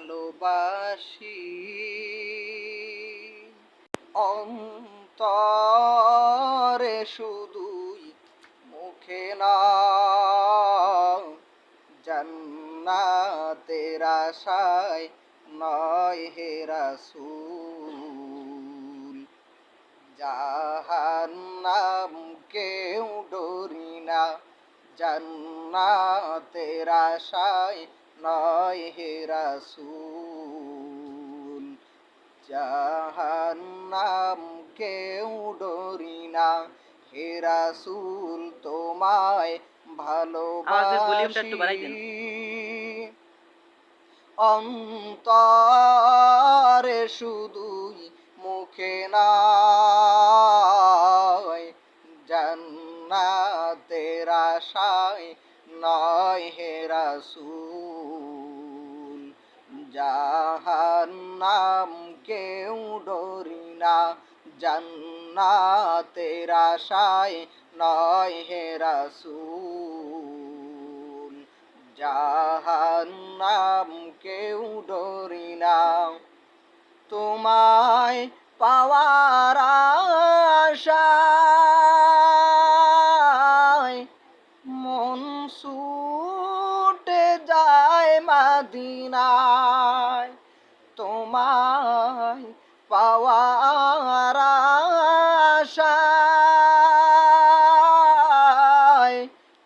ভালোবাসি। অন্তরে শুধুই মুখে না জান্নাতের আশায় নয় হে রাসূল। জাহান্নাম কেউ ডরি না। জান্নাতের আশায় নয় হে রাসূল জাহান্নাম কেউ ডরি না। হে রাসূল তোমায় ভালোবাসি। অন্তরে শুধুই মুখে নয় জান্নাতের আশায় নয় হে রাসূল। জাহান্নাম কেউ ডরি না। জান্নাতের আশায় নয় হে রাসূল। জাহান্নাম কেউ ডরি না। তোমায় পাওয়ার আশায় মাদিনায় তোমায় পাওয়ার আশায়।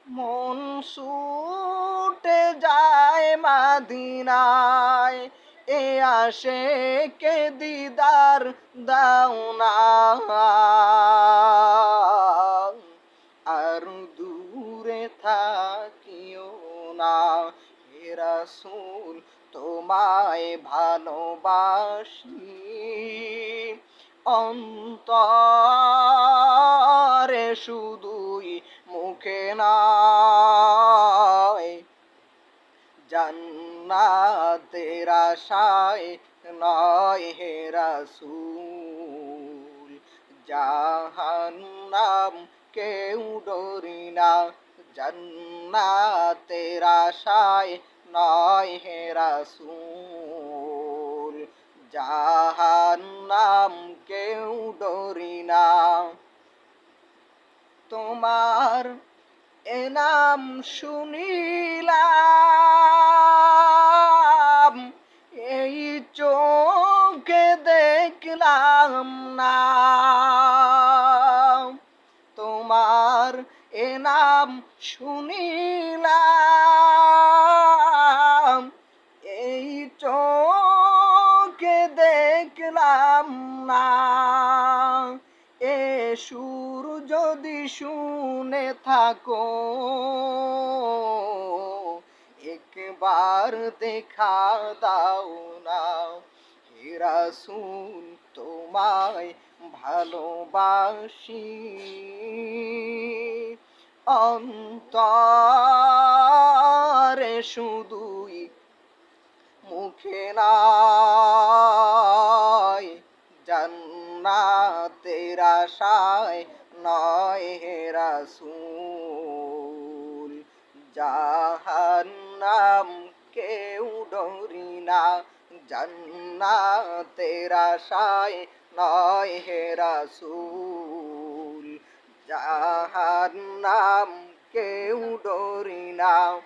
মন ছুটে যায় মাদিনায় এ আসে কে দিদার দাও না রাসূল, তোমায় ভালোবাসি। অন্তরে শুধুই মুখে নয় জান্নাতের আশায় নয় হে রাসূল, জাহান্নাম কেউ ডরি না। জান্নাতের আশায় নয় হে রাসূল, জাহান্নাম কেউ ডরি না। তোমার এনাম শুনিলাম, এই চোখে দেখলাম না। তোমার এনাম শুনিলাম সুর যদি শুনে থাকো, একবার দেখা দাও না। হেরা শুন তোমায় ভালোবাসি। অন্তরে শুধুই মুখে নয় আশায় নয় হে রাসূল। জাহান্নাম কেউ ডরি না, জান্নাতের আশায় নয় রাসূল। জাহান্নাম কেউ ডরি না।